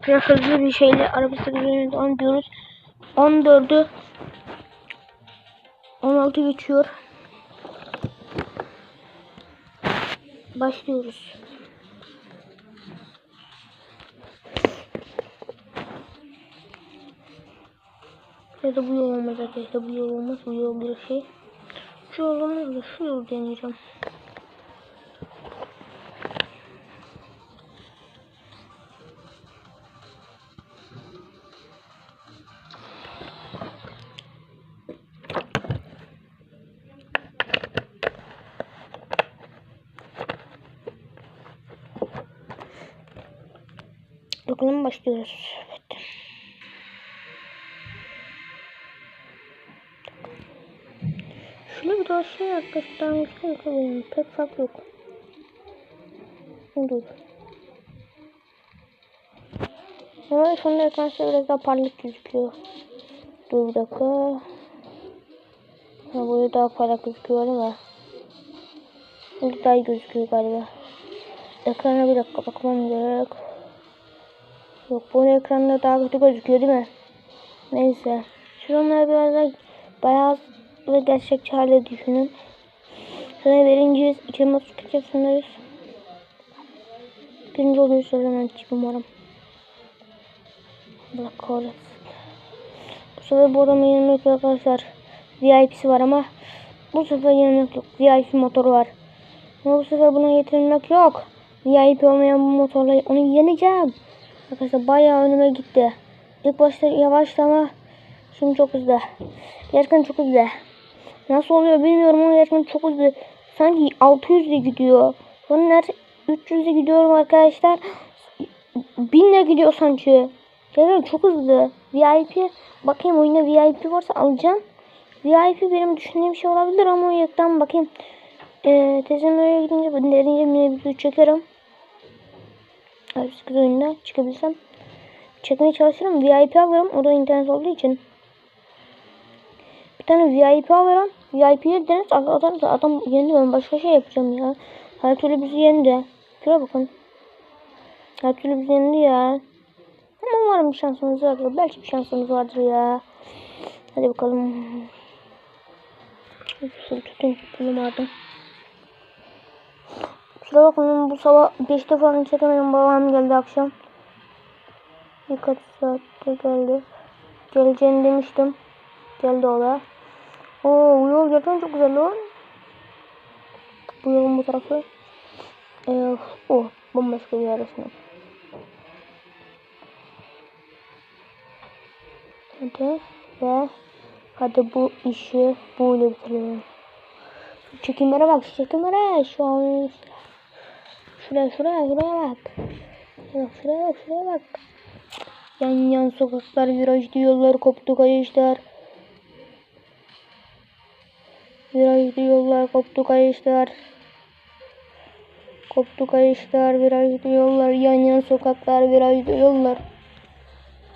Arkadaşlar hızlı bir şeyle arabası üzerinde 10 diyoruz. 14'ü 16 geçiyor. Başlıyoruz. Ya da bu yol olmaz arkadaşlar. Bu yol olmaz. Bu yol bir şey. Şu yol olmaz da şu yolu deneyeceğim. Bakalım başlıyoruz. Evet. Şöyle biraz şey arkadaşlar göstereyim. Pek fark yok. Dur. Ama sonra ekransa biraz daha parlak gözüküyor. Dur bir dakika. Ha böyle daha parlak gözüküyor mi? Şimdi daha iyi gözüküyor galiba. Ekrana bir dakika bakmam gerek. Yok bu ekranda daha kötü gözüküyor değil mi? Neyse. Şuraları biraz da beyaz ve gerçekçi hale düşünün. Sonra birinciyiz. İçime su kaçırsınız. Birinci oluyor söylemem ki umarım. Allah kahretsin. Bu sefer bu adamın yanında yok arkadaşlar. VIP'si var ama bu sefer yenilmek yok. VIP motoru var. Ama bu sefer buna getirilmek yok. VIP olmayan bu motorla onu yeneceğim. Arkadaşlar bayağı önüme gitti. İlk başta yavaştı ama şimdi çok hızlı. Gerçekten çok hızlı. Nasıl oluyor bilmiyorum ama gerçekten çok hızlı. Sanki 600 ile gidiyor. Bunlar 300 ile gidiyorum arkadaşlar. 1000 ile gidiyor sanki. Gerçekten çok hızlı. VIP bakayım oyunda VIP varsa alacağım. VIP benim düşündüğüm şey olabilir ama yoktan bakayım. Ee, teyzem oraya gidince derince bir çekerim. Artık oyunda çıkabilsem. Çekmeye çalışırım. VIP alırım. O da internet olduğu için. Bir tane VIP alırım. VIP'ye deriz. Adam, adam yendi. Ben başka şey yapacağım ya. Her türlü bizi yendi. Şuraya bakın. Her türlü bizi yendi ya. Ama umarım bir şansımız vardır. Belki bir şansımız vardır ya. Hadi bakalım. Tutun. Bunu vardı. Kusura bakmayın bu sabah 5'te falan çekemedim. Babam geldi akşam. Birkaç saatte geldi. Geleceğini demiştim. Geldi o da. Oo yol gerçekten çok güzel lan. Bu yolun bu tarafı. Ee, oh bambaşka bir arasında. Hadi ve hadi bu işi böyle bitirelim. Çekimlere bak çekimlere şu an şuraya şuraya şuraya bak. Şuraya şuraya bak. Yan yan sokaklar virajlı yollar koptu kayışlar. Virajlı yollar koptu kayışlar. Koptu kayışlar virajlı yollar yan yan sokaklar virajlı yollar.